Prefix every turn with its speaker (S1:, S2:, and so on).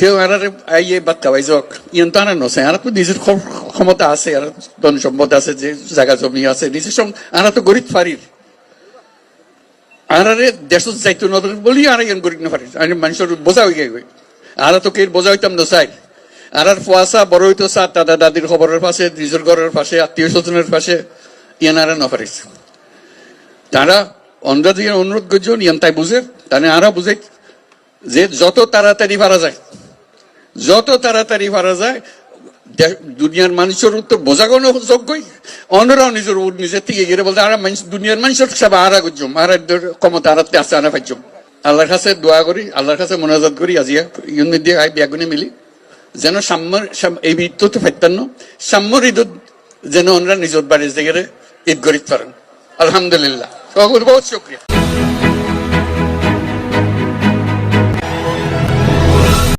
S1: কেউ আর আইয়ে বাচ্চা পাইছ ইয়ন তো আর নছে, আর তো নিজের ক্ষ- ক্ষমতা আছে, আর ধন সম্পদ আছে, যে জায়গা জমি আছে, নিজের সঙ্গে আর তো গরিব ফারির আর আরে দেশ যাইতো নদর বলি আর ইয়ান গরিব না ফারি আমি মানুষের বোঝা হয়ে গেছে আর তো কে বোঝা হইতাম না চাই আর আর ফুয়াশা বড় হইতো চা, দাদা দাদির খবরের পাশে নিজের ঘরের পাশে, আত্মীয় স্বজনের পাশে, ইয়ান আর না পারিস তারা অন্য দিকে অনুরোধ করছেন ইয়ান তাই বুঝে তাহলে আরা বুঝে যে যত তাড়াতাড়ি পারা যায় যত তাড়াতাড়ি পারা যায় দুনিয়ার মানুষের উত্তর বোঝাগোনো যোগ্যই। অন্যরাও নিজের নিজের থেকে গিয়ে বলতে, আর দুনিয়ার মানুষের সব আরা করছম আর ক্ষমতা আরাতে আছে আনা পাইছম আল্লাহর কাছে দোয়া করি, আল্লাহর কাছে মনোজাত করি আজিয়া ইউন দিয়ে আই বিয়াগুনে মিলি। যেন সাম্যর এই ঈদ তো ফাইতান্ন সাম্যর ঈদ যেন ওনারা নিজের বাড়ির জায়গায় ঈদ করিতে পারেন। আলহামদুলিল্লাহ। বহুত শুক্রিয়া।